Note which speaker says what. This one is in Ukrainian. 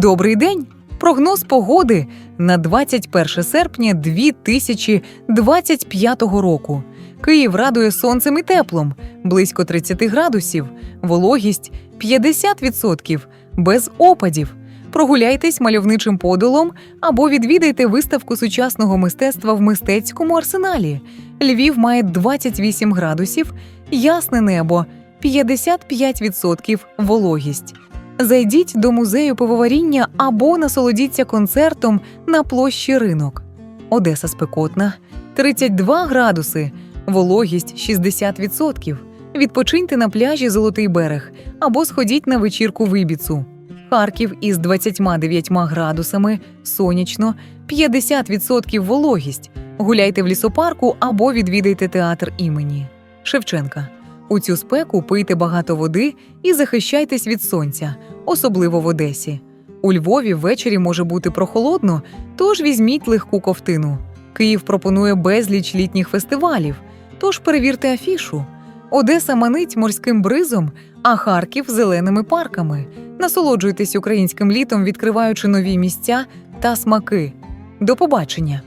Speaker 1: Добрий день! Прогноз погоди на 21 серпня 2025 року. Київ радує сонцем і теплом, близько 30 градусів, вологість 50%, без опадів. Прогуляйтесь мальовничим подолом або відвідайте виставку сучасного мистецтва в мистецькому арсеналі. Львів має 28 градусів, ясне небо, 55% вологість. Зайдіть до музею пивоваріння або насолодіться концертом на площі ринок. Одеса спекотна 32 градуси, вологість 60%. Відпочиньте на пляжі Золотий берег або сходіть на вечірку в Ібіцу. Харків із 29 градусами, сонячно, 50% вологість. Гуляйте в лісопарку або відвідайте театр імені Шевченка. У цю спеку пийте багато води і захищайтесь від сонця, особливо в Одесі. У Львові ввечері може бути прохолодно, тож візьміть легку ковтину. Київ пропонує безліч літніх фестивалів, тож перевірте афішу. Одеса манить морським бризом, а Харків зеленими парками. Насолоджуйтесь українським літом, відкриваючи нові місця та смаки. До побачення!